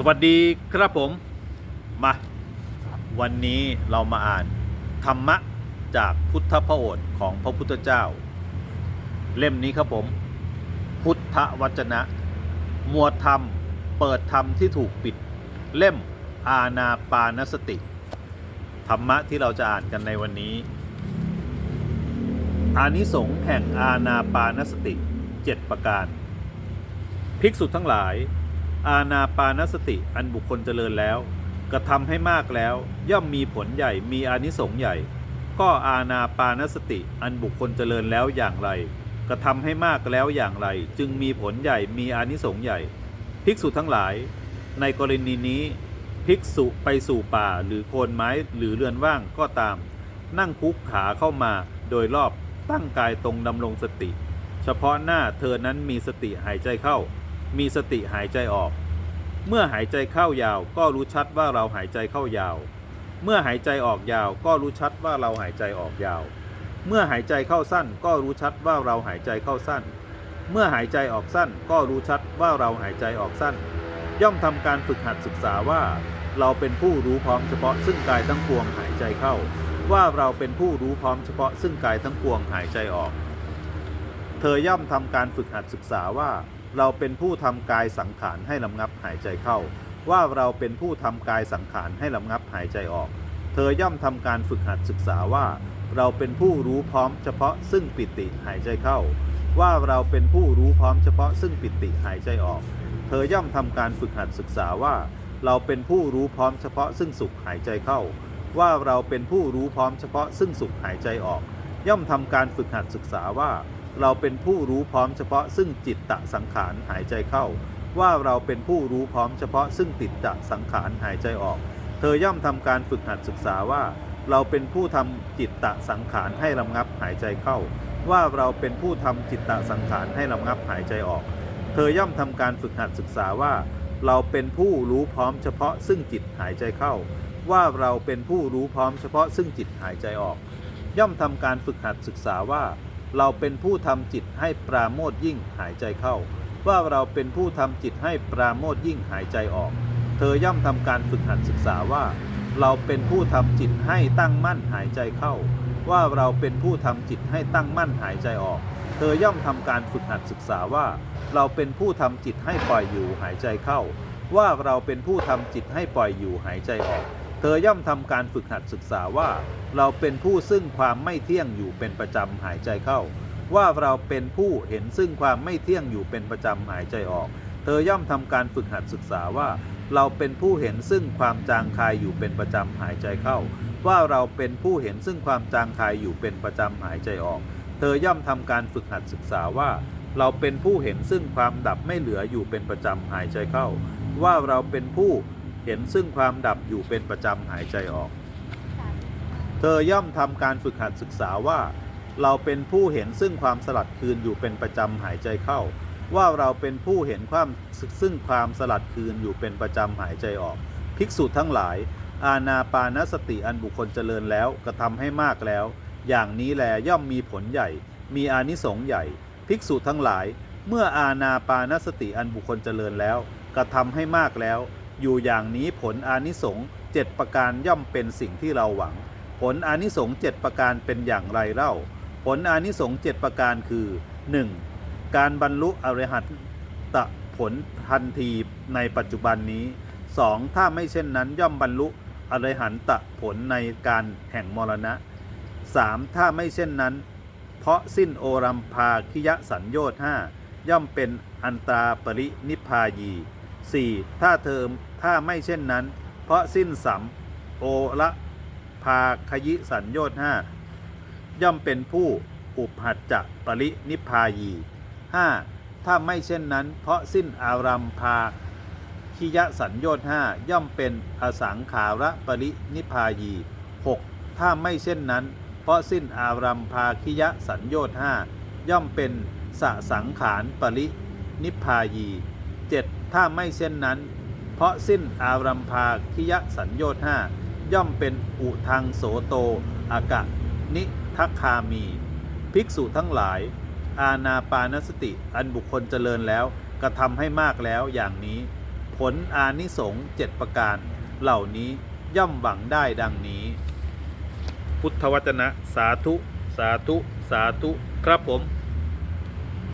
สวัสดีครับผม มา วันนี้เรามาอ่านธรรมะจากพุทธพระโอษฐ์ของพระพุทธเจ้า เล่มนี้ครับผม พุทธวจนะ หมวดธรรม เปิดธรรมที่ถูกปิด เล่มอาณาปานสติ ธรรมะที่เราจะอ่านกันในวันนี้ อานิสงส์แห่งอาณาปานสติ 7 ประการ ภิกษุทั้งหลาย อาณาปานสติอันบุคคลเจริญแล้ว กระทำให้มากแล้ว ย่อมมีผลใหญ่มีอานิสงส์ใหญ่ ก็อาณาปานสติอันบุคคลเจริญแล้วอย่างไร กระทำให้มากแล้วอย่างไร จึงมีผลใหญ่มีอานิสงส์ใหญ่ ภิกษุทั้งหลาย ในกรณีนี้ ภิกษุไปสู่ป่าหรือโคนไม้หรือเรือนว่างก็ตาม นั่งคุกขาเข้ามาโดยรอบตั้งกายตรงดำรงสติ เฉพาะหน้าเธอนั้นมีสติหายใจเข้ามีสติหายใจออก เมื่อหายใจเข้ายาวก็รู้ชัดว่าเราหายใจเข้ายาว เมื่อหายใจออกยาวก็รู้ชัดว่าเราหายใจออกยาว เมื่อหายใจเข้าสั้นก็รู้ชัดว่าเราหายใจเข้าสั้น เมื่อหายใจออกสั้นก็รู้ชัดว่าเราหายใจออกสั้น ย่อมทำการฝึกหัดศึกษาว่า เราเป็นผู้รู้พร้อมเฉพาะซึ่งกายทั้งปวงหายใจเข้า ว่าเราเป็นผู้รู้พร้อมเฉพาะซึ่งกายทั้งปวงหายใจออก เธอย่อมทำการฝึกหัดศึกษาว่า เราเป็นผู้ทำกายสังขารให้ลำงับหายใจเข้า ว่าเราเป็นผู้ทำกายสังขารให้ลำงับหายใจออก เธอย่อมทำการฝึกหัดศึกษาว่า เราเป็นผู้รู้พร้อมเฉพาะซึ่งปิติหายใจเข้า ว่าเราเป็นผู้รู้พร้อมเฉพาะซึ่งปิติหายใจออก เธอย่อมทำการฝึกหัดศึกษาว่า เราเป็นผู้รู้พร้อมเฉพาะซึ่งสุขหายใจเข้า ว่าเราเป็นผู้รู้พร้อมเฉพาะซึ่งสุขหายใจออก ย่อมทำการฝึกหัดศึกษาว่า เราเป็นผู้รู้พร้อมเฉพาะซึ่งจิตตะสังขารหายใจเข้า ว่าเราเป็นผู้รู้พร้อมเฉพาะซึ่งติดตะสังขารหายใจออก เธอย่อมทำการฝึกหัดศึกษาว่า เราเป็นผู้ทำจิตตะสังขารให้ลำงับหายใจเข้า ว่าเราเป็นผู้ทำจิตตะสังขารให้ลำงับหายใจออก เธอย่อมทำการฝึกหัดศึกษาว่า เราเป็นผู้รู้พร้อมเฉพาะซึ่งจิตหายใจเข้า ว่าเราเป็นผู้รู้พร้อมเฉพาะซึ่งจิตหายใจออก ย่อมทำการฝึกหัดศึกษาว่า เราเป็นผู้ทำจิตให้ปราโมทยิ่งหายใจเข้า ว่าเราเป็นผู้ทำจิตให้ปราโมทยิ่งหายใจออก เธอย่อมทำการฝึกหัดศึกษาว่า เราเป็นผู้ทำจิตให้ตั้งมั่นหายใจเข้า ว่าเราเป็นผู้ทำจิตให้ตั้งมั่นหายใจออก เธอย่อมทำการฝึกหัดศึกษาว่า เราเป็นผู้ทำจิตให้ปล่อยอยู่หายใจเข้า ว่าเราเป็นผู้ทำจิตให้ปล่อยอยู่หายใจออก เธอย่อมทำการฝึกหัดศึกษาว่า เราเป็นผู้ซึ่งความไม่เที่ยงอยู่เป็นประจำหายใจเข้า ว่าเราเป็นผู้เห็นซึ่งความไม่เที่ยงอยู่เป็นประจำหายใจออก เธอย่อมทำการฝึกหัดศึกษาว่า เราเป็นผู้เห็นซึ่งความจางคายอยู่เป็นประจำหายใจเข้า ว่าเราเป็นผู้เห็นซึ่งความจางคายอยู่เป็นประจำหายใจออก เธอย่อมทำการฝึกหัดศึกษาว่า เราเป็นผู้เห็นซึ่งความดับไม่เหลืออยู่เป็นประจำหายใจเข้า ว่าเราเป็นผู้ เห็นซึ่งความดับอยู่เป็นประจำหายใจออก เธอย่อมทำการฝึกหัดศึกษาว่า เราเป็นผู้เห็นซึ่งความสลัดคืนอยู่เป็นประจำหายใจเข้า ว่าเราเป็นผู้เห็นความซึ่งความสลัดคืนอยู่เป็นประจำหายใจออก ภิกษุทั้งหลาย อาณาปานสติอันบุคคลเจริญแล้วกระทำให้มากแล้ว อย่างนี้แลย่อมมีผลใหญ่ มีอานิสงส์ใหญ่ ภิกษุทั้งหลาย เมื่ออาณาปานสติอันบุคคลเจริญแล้วกระทำให้มากแล้ว อยู่อย่างนี้ผลอานิสงส์เจ็ดประการย่อมเป็นสิ่งที่เราหวัง ผลอานิสงส์เจ็ดประการเป็นอย่างไรเล่า ผลอานิสงส์เจ็ดประการคือ 1. การบรรลุอรหัตตผลทันทีในปัจจุบันนี้ 2. ถ้าไม่เช่นนั้นย่อมบรรลุอรหันตผลในการแห่งมรณะ 3. ถ้าไม่เช่นนั้น เพราะสิ้นโอรัมภาคิยสัญโยชน์ห้าย่อมเป็นอันตราปรินิพพายี 4. ถ้าเทอม ถ้าไม่เช่นนั้น เพราะสิ้นสัมโอละภาคยิสัญโยชน์ห้าย่อมเป็นผู้อุปัจจะปรินิพพายี 5. ถ้าไม่เช่นนั้น เพราะสิ้นอารัมภาคิยสัญโยชน์ห้าย่อมเป็นอสังขาระปรินิพพายี 6. ถ้าไม่เช่นนั้น เพราะสิ้นอารัมภาคิยสัญโยชน์ห้าย่อมเป็นสสังขารปรินิพพายี 7. ถ้าไม่เช่นนั้น เพราะสิ้นอารัมภาคิยสัญโยชน์ห้าย่อมเป็นอุทังโสโตอากะนิทัคามี ภิกษุทั้งหลาย อาณาปานสติอันบุคคลเจริญแล้วกระทำให้มากแล้วอย่างนี้ผผลอานิสงส์เจ็ดประการ เหล่านี้ย่อมหวังได้ดังนี้ พุทธวจนะ สาธุ สาธุ สาธุ ครับผม